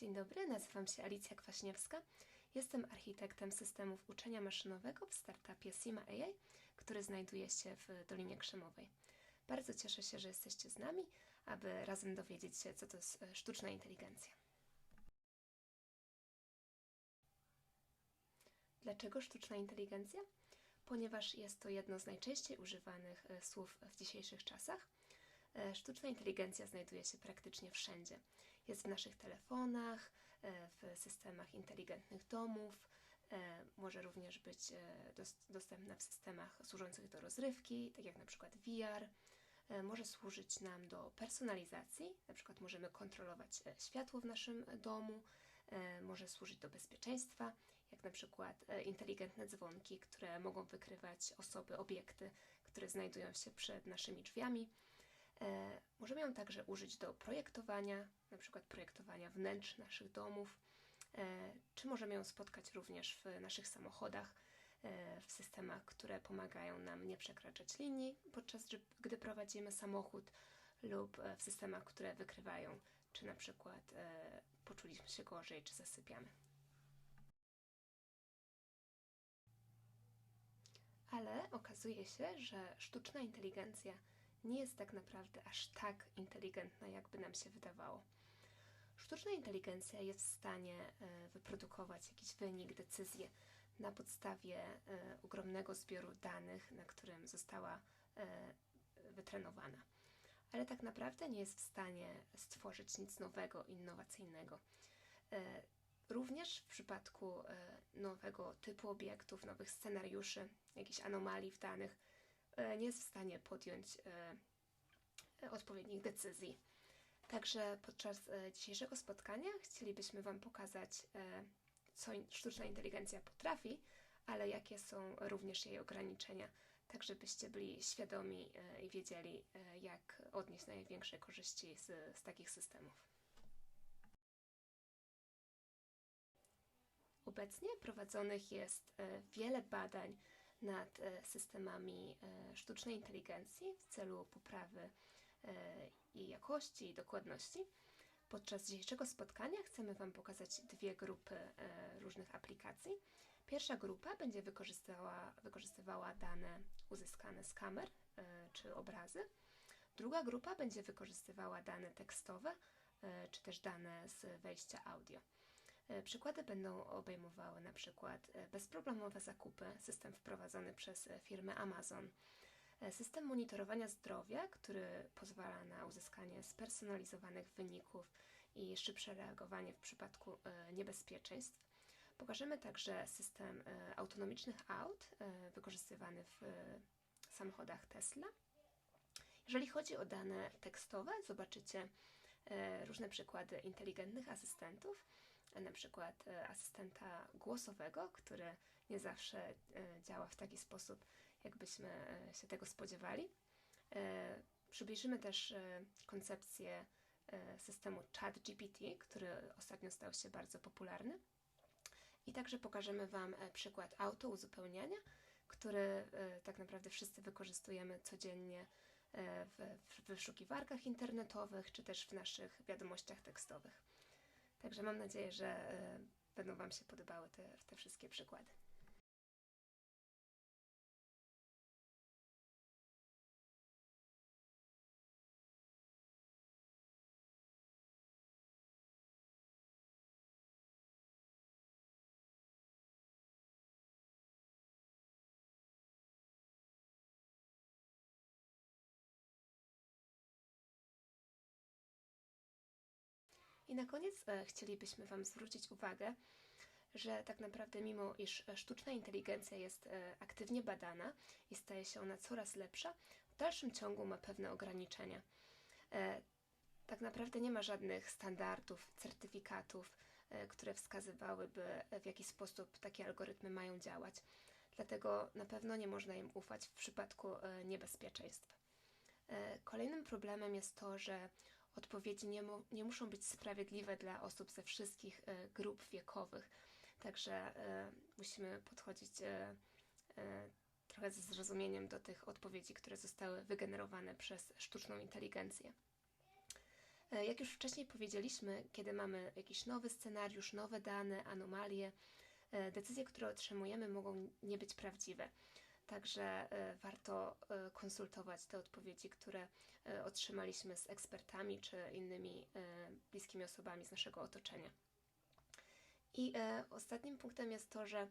Dzień dobry, nazywam się Alicja Kwaśniewska. Jestem architektem systemów uczenia maszynowego w startupie Sima AI, który znajduje się w Dolinie Krzemowej. Bardzo cieszę się, że jesteście z nami, aby razem dowiedzieć się, co to jest e, sztuczna inteligencja. Dlaczego sztuczna inteligencja? Ponieważ jest to jedno z najczęściej używanych e, słów w dzisiejszych czasach. E, sztuczna inteligencja znajduje się praktycznie wszędzie. Jest w naszych telefonach, e, w systemach inteligentnych domów, e, może również być dostępna w systemach służących do rozrywki, tak jak na przykład VR. Może służyć nam do personalizacji, na przykład możemy kontrolować światło w naszym domu, może służyć do bezpieczeństwa, jak na przykład inteligentne dzwonki, które mogą wykrywać osoby, obiekty, które znajdują się przed naszymi drzwiami. E, możemy ją także użyć do projektowania, na przykład projektowania wnętrz naszych domów, e, czy możemy ją spotkać również w naszych samochodach, e, w systemach, które pomagają nam nie przekraczać linii, podczas gdy prowadzimy samochód, lub w systemach, które wykrywają, czy na przykład poczuliśmy się gorzej, czy zasypiamy. Ale okazuje się, że sztuczna inteligencja nie jest tak naprawdę aż tak inteligentna, jakby nam się wydawało. Sztuczna inteligencja jest w stanie e, wyprodukować jakiś wynik, decyzję na podstawie e, ogromnego zbioru danych, na którym została e, wytrenowana. Ale tak naprawdę nie jest w stanie stworzyć nic nowego, innowacyjnego. Również w przypadku nowego typu obiektów, nowych scenariuszy, jakichś anomalii w danych, nie jest w stanie podjąć e, odpowiednich decyzji. Także podczas e, dzisiejszego spotkania chcielibyśmy Wam pokazać, co sztuczna inteligencja potrafi, ale jakie są również jej ograniczenia, tak żebyście byli świadomi i wiedzieli, jak odnieść największe korzyści z, z takich systemów. Obecnie prowadzonych jest wiele badań nad e, systemami e, sztucznej inteligencji w celu poprawy e, jej jakości i dokładności. Podczas dzisiejszego spotkania chcemy Wam pokazać dwie grupy różnych aplikacji. Pierwsza grupa będzie wykorzystywała, wykorzystywała dane uzyskane z kamer czy obrazy. Druga grupa będzie wykorzystywała dane tekstowe czy też dane z wejścia audio. E, przykłady będą obejmowały na przykład e, bezproblemowe zakupy, system wprowadzony przez e, firmę Amazon, system monitorowania zdrowia, który pozwala na uzyskanie spersonalizowanych wyników i szybsze reagowanie w przypadku niebezpieczeństw. Pokażemy także system autonomicznych aut wykorzystywany w samochodach Tesla. Jeżeli chodzi o dane tekstowe, zobaczycie różne przykłady inteligentnych asystentów na przykład e, asystenta głosowego, który nie zawsze e, działa w taki sposób, jakbyśmy e, się tego spodziewali. Przybliżymy też koncepcję systemu ChatGPT, który ostatnio stał się bardzo popularny. I także pokażemy Wam przykład autouzupełniania, który tak naprawdę wszyscy wykorzystujemy codziennie w wyszukiwarkach internetowych, czy też w naszych wiadomościach tekstowych. Także mam nadzieję, że e, będą Wam się podobały te, te wszystkie przykłady. I na koniec e, chcielibyśmy Wam zwrócić uwagę, że tak naprawdę, mimo iż sztuczna inteligencja jest e, aktywnie badana i staje się ona coraz lepsza, w dalszym ciągu ma pewne ograniczenia. E, tak naprawdę nie ma żadnych standardów, certyfikatów, które wskazywałyby, w jaki sposób takie algorytmy mają działać. Dlatego na pewno nie można im ufać w przypadku niebezpieczeństw. Kolejnym problemem jest to, że odpowiedzi nie, mu, nie muszą być sprawiedliwe dla osób ze wszystkich e, grup wiekowych. Także e, musimy podchodzić e, trochę ze zrozumieniem do tych odpowiedzi, które zostały wygenerowane przez sztuczną inteligencję. Jak już wcześniej powiedzieliśmy, kiedy mamy jakiś nowy scenariusz, nowe dane, anomalie, decyzje, które otrzymujemy, mogą nie być prawdziwe. Także warto konsultować te odpowiedzi, które e, otrzymaliśmy z ekspertami czy innymi e, bliskimi osobami z naszego otoczenia. I e, ostatnim punktem jest to, że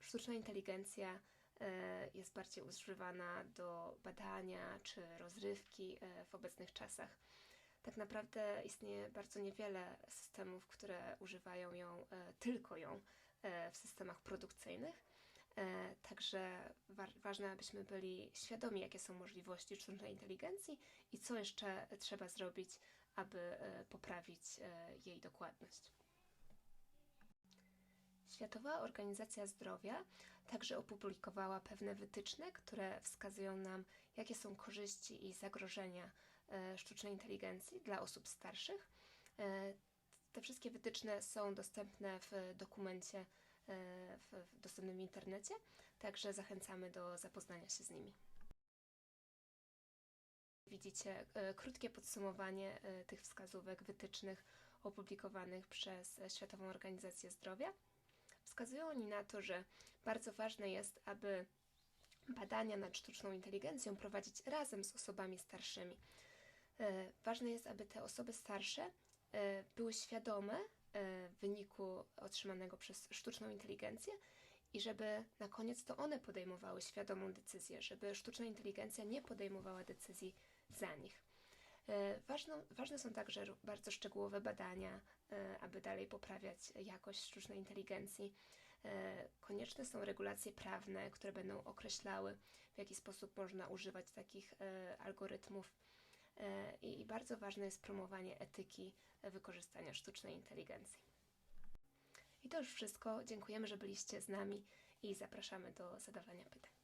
sztuczna inteligencja jest bardziej używana do badania czy rozrywki w obecnych czasach. Tak naprawdę istnieje bardzo niewiele systemów, które używają ją, tylko ją w systemach produkcyjnych. E, Także wa- ważne, abyśmy byli świadomi, jakie są możliwości sztucznej inteligencji i co jeszcze trzeba zrobić, aby e, poprawić e, jej dokładność. Światowa Organizacja Zdrowia także opublikowała pewne wytyczne, które wskazują nam, jakie są korzyści i zagrożenia sztucznej inteligencji dla osób starszych. Te wszystkie wytyczne są dostępne w dokumencie w, w dostępnym internecie, także zachęcamy do zapoznania się z nimi. Widzicie e, krótkie podsumowanie e, tych wskazówek, wytycznych opublikowanych przez e, Światową Organizację Zdrowia. Wskazują oni na to, że bardzo ważne jest, aby badania nad sztuczną inteligencją prowadzić razem z osobami starszymi. E, Ważne jest, aby te osoby starsze e, były świadome e, wyniku otrzymanego przez sztuczną inteligencję i żeby na koniec to one podejmowały świadomą decyzję, żeby sztuczna inteligencja nie podejmowała decyzji za nich. E, Ważną, ważne są także bardzo szczegółowe badania, e, aby dalej poprawiać jakość sztucznej inteligencji. E, Konieczne są regulacje prawne, które będą określały, w jaki sposób można używać takich e, algorytmów. E, I bardzo ważne jest promowanie etyki e, wykorzystania sztucznej inteligencji. I to już wszystko. Dziękujemy, że byliście z nami i zapraszamy do zadawania pytań.